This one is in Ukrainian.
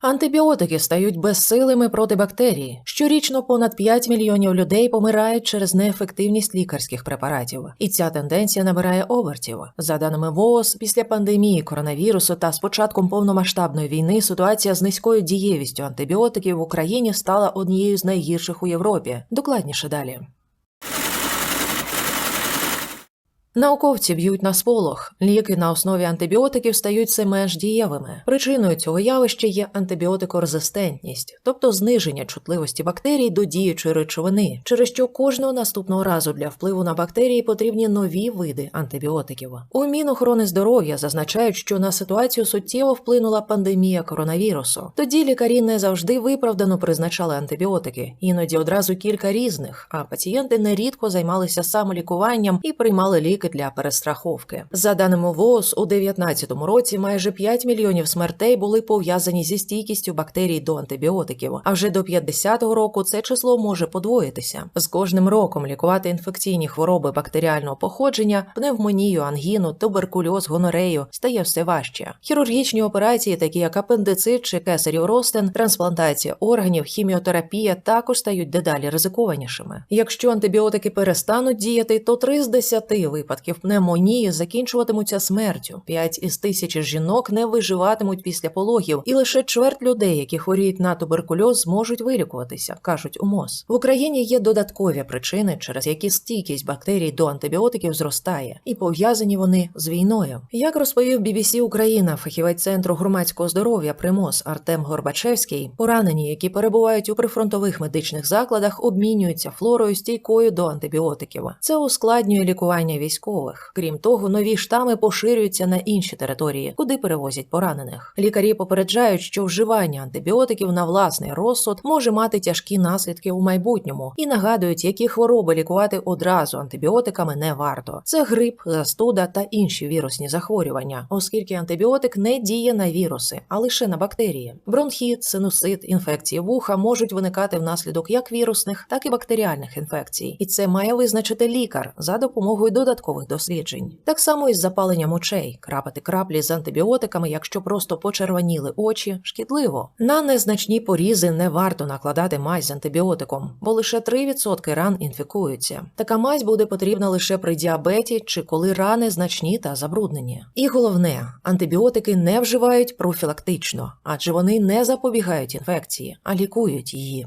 Антибіотики стають безсилими проти бактерій. Щорічно понад 5 мільйонів людей помирають через неефективність лікарських препаратів, і ця тенденція набирає обертів. За даними ВООЗ, після пандемії коронавірусу та з початком повномасштабної війни ситуація з низькою дієвістю антибіотиків в Україні стала однією з найгірших у Європі. Докладніше далі. Науковці б'ють на сполох. Ліки на основі антибіотиків стають все менш дієвими. Причиною цього явища є антибіотикорезистентність, тобто зниження чутливості бактерій до діючої речовини, через що кожного наступного разу для впливу на бактерії потрібні нові види антибіотиків. У Мінохорони здоров'я зазначають, що на ситуацію суттєво вплинула пандемія коронавірусу. Тоді лікарі не завжди виправдано призначали антибіотики, іноді одразу кілька різних, а пацієнти нерідко займалися самолікуванням і приймали ліки для перестраховки. За даними ВООЗ, у 2019 році майже 5 мільйонів смертей були пов'язані зі стійкістю бактерій до антибіотиків. А вже до 50-го року це число може подвоїтися. З кожним роком лікувати інфекційні хвороби бактеріального походження, пневмонію, ангіну, туберкульоз, гонорею стає все важче. Хірургічні операції, такі як апендицит чи кесарів ростин, трансплантація органів, хіміотерапія, також стають дедалі ризикованішими. Якщо антибіотики перестануть діяти, то 3 з 10 випадків пневмонії закінчуватимуться смертю. 5 із тисячі жінок не виживатимуть після пологів, і лише чверть людей, які хворіють на туберкульоз, зможуть вилікуватися, кажуть у МОЗ. В Україні є додаткові причини, через які стійкість бактерій до антибіотиків зростає, і пов'язані вони з війною. Як розповів BBC Україна, фахівець центру громадського здоров'я при МОЗ Артем Горбачевський, поранені, які перебувають у прифронтових медичних закладах, обмінюються флорою стійкою до антибіотиків. Це ускладнює лікування військових. Крім того, нові штами поширюються на інші території, куди перевозять поранених. Лікарі попереджають, що вживання антибіотиків на власний розсуд може мати тяжкі наслідки у майбутньому і нагадують, які хвороби лікувати одразу антибіотиками не варто. Це грип, застуда та інші вірусні захворювання, оскільки антибіотик не діє на віруси, а лише на бактерії. Бронхіт, синусит, інфекції вуха можуть виникати внаслідок як вірусних, так і бактеріальних інфекцій, і це має визначити лікар за допомогою додаткових досліджень. Так само і з запаленням очей, крапати краплі з антибіотиками, якщо просто почервоніли очі, шкідливо. На незначні порізи не варто накладати мазь з антибіотиком, бо лише 3% ран інфікуються. Така мазь буде потрібна лише при діабеті чи коли рани значні та забруднені. І головне, антибіотики не вживають профілактично, адже вони не запобігають інфекції, а лікують її.